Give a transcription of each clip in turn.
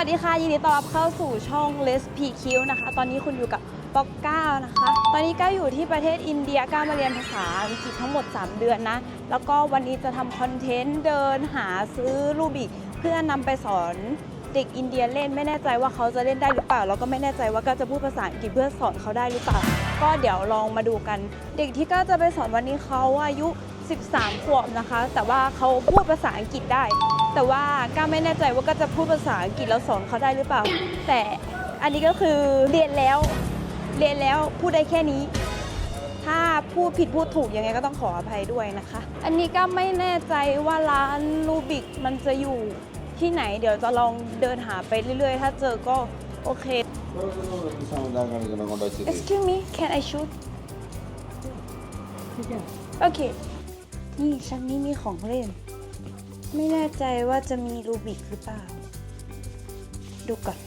วัสดีค่ะ ยินดีต้อนรับเข้าสู่ช่อง Les PQ นะคะ ตอนนี้คุณอยู่กับป๊อกก้านะคะ ตอนนี้ก้าวอยู่ที่ประเทศอินเดียก้าวมาเรียนภาษาอังกฤษทั้งหมด 3 เดือนนะ แล้วก็วันนี้จะทำคอนเทนต์เดินหาซื้อรูบิกเพื่อนำไปสอนเด็กอินเดียเล่นไม่แน่ใจว่าเขาจะเล่นได้หรือเปล่า แล้วก็ไม่แน่ใจว่าก้าวจะพูดภาษาอังกฤษเพื่อสอนเขาได้หรือเปล่า ก็เดี๋ยวลองมาดูกัน เด็กที่ก้าวจะไปสอนวันนี้เขาอายุ 13 ขวบนะคะ แต่ว่าเขาพูดภาษาอังกฤษได้ แต่ว่าก้าไม่แน่ใจว่าก็จะพูดภาษาอังกฤษแล้วสอนเขาได้หรือเปล่า แต่อันนี้ก็คือเรียนแล้ว เรียนแล้วพูดได้แค่นี้ ถ้าพูดผิดพูดถูกยังไงก็ต้องขออภัยด้วยนะคะ อันนี้ก็ไม่แน่ใจว่าร้านลูบิกมันจะอยู่ที่ไหน เดี๋ยวจะลองเดินหาไปเรื่อยๆ ถ้าเจอก็โอเค Excuse me can I shoot โอเค นี่ชั้นนี้มีของเล่น ไม่แน่ใจว่าจะมีรูบิกหรือเปล่า ดูก่อน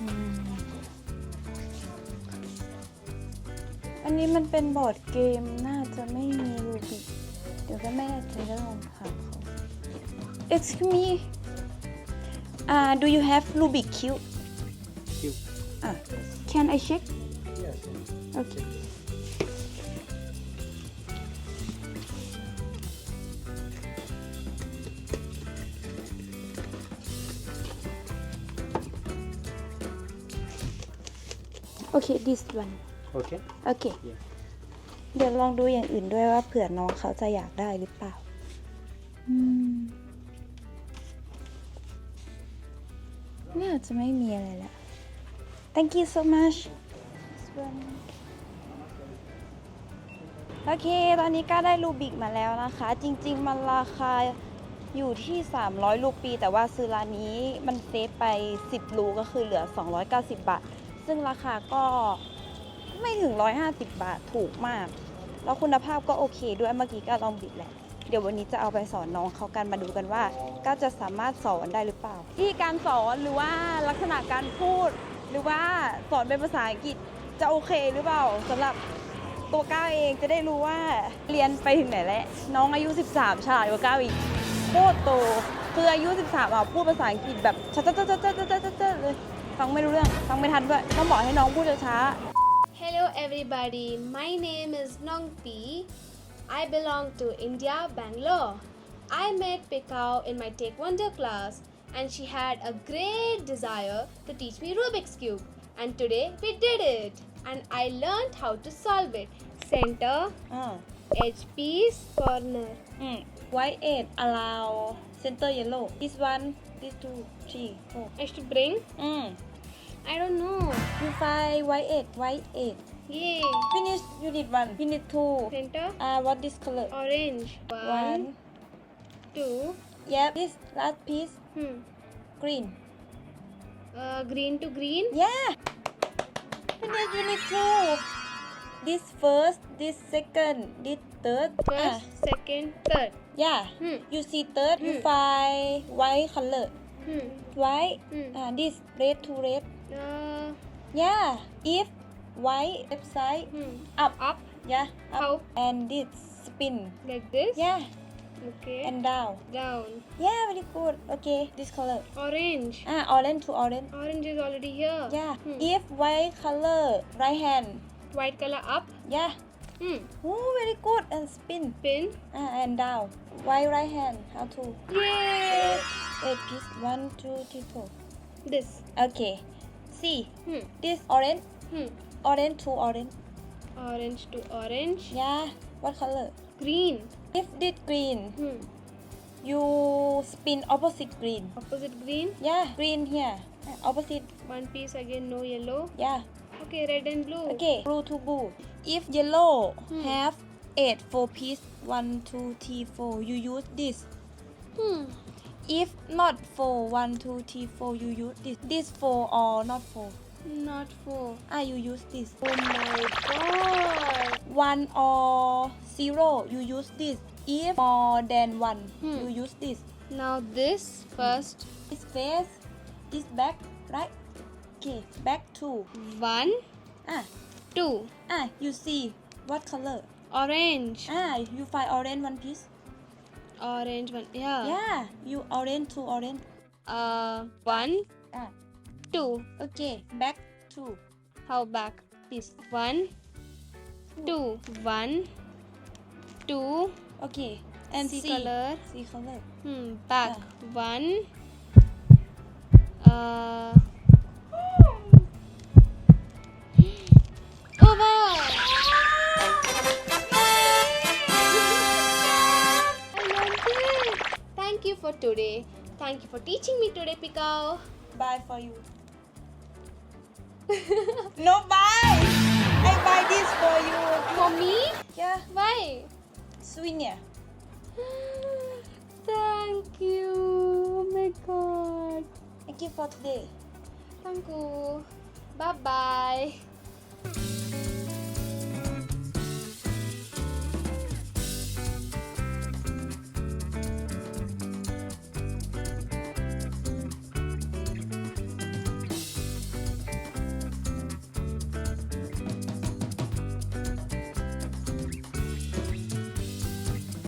อืมอันนี้มันเป็นบอร์ดเกมน่าจะไม่มีรูบิกเดี๋ยวก็ไม่แน่ใจแล้วลองถามเขา Excuse me uh, do you have Rubik cube Cube. uh, can I check Yes. okay okay this one Okay. โอเค Yeah. เดี๋ยวลองดูอย่างอื่นด้วยว่าเผื่อน้องเขาจะอยากได้หรือเปล่า อืม น่าจะไม่มีอะไรแล้ว thank you so much This one โอเค ตอนนี้ก็ได้รูบิกมาแล้วนะคะ จริง ๆ มันราคาอยู่ที่ 300 รูปี แต่ว่าซื้อร้านนี้มันเซฟไป 10 รูก็คือเหลือ 290 บาท ซึ่งราคาก็ไม่ถึง 150 บาทถูกมาก แล้วคุณภาพก็โอเคด้วยเมื่อกี้ก็ลองบิดแหละ เดี๋ยววันนี้จะเอาไปสอนน้องเขากันมาดูกันว่า ก็จะสามารถสอนได้หรือเปล่า ที่การสอนหรือว่าลักษณะการพูด หรือว่าสอนเป็นภาษาอังกฤษ จะโอเคหรือเปล่าสำหรับตัวก้าวเองจะได้รู้ว่าเรียนไปถึงไหนแล้วน้องอายุ 13 ฉลาดกว่าก้าวอีกโคตรโตคืออายุ 13อะพูดภาษาอังกฤษแบบชัดๆๆๆๆๆเลยฟังไม่รู้เรื่องฟังไม่ทันด้วยต้องบอกให้น้องพูดช้า Hello everybody, my name is Nongpi. I belong to India, Bangalore. I met Pikau in my Taekwondo class and she had a great desire to teach me Rubik's Cube. and today we did it and I learned how to solve it. Center, ah. uh. edge piece, corner. Mm. White allow center yellow. This one, this two, three, four. I should bring? Mm. I don't know. You find why 8 y8 Yay. Finish unit one, unit two. Center. Uh, what this color? Orange. One, two. Yep, this last piece. Hmm. Green. Uh, green to green. yeah finish need two this first this second this third First, second, third. yeah Hmm. you see third you Hmm. find white color Hmm. white Hmm. uh, this red to red Uh, Yeah, if white left side hmm. up, Up yeah, up, How? and this spin, like this. yeah, Okay. and down. down. Yeah, very good. Okay, this color. Orange. Ah, orange to orange. Orange is already here. Yeah. Hmm. If white color, right hand. White color up. Yeah. Hmm. Oh, very good. And spin. Pin. Ah, and down. White right hand. How to? Yay. Eight piece. One, two, three, four. This. Okay. See, Hmm. this orange, Hmm. orange to orange. Orange to orange. Yeah. What color? Green. If this green, Hmm. you spin opposite green. Opposite green. Yeah, green here. Uh, Opposite. One piece again. No yellow. Yeah. Okay. Red and blue. Okay. Blue to blue. If yellow Hmm. have eight four piece, one, two, three, four, you use this. Hmm. If not four, one, two, three, four, you use this. This four or not four. Not four. Ah, you use this. Oh my god. One or zero, you use this. If more than one, Hmm. you use this. Now this first. This face, this back, right? Okay, back two. One, Ah, two. ah, you see what color? Orange. Ah, you find orange one piece. orange one. Yeah. Yeah, you orange two orange. Uh, one, Ah, two. okay, back two. How back? Please. One, two. One, two. Okay, and See C color. C color. Hmm. Back. One. Uh. Wow! I learned it. Thank you for today. Thank you for teaching me today, Pikau. Bye for you. no buy. Thank you. Oh my god. Thank you for today. Thank you. Bye bye.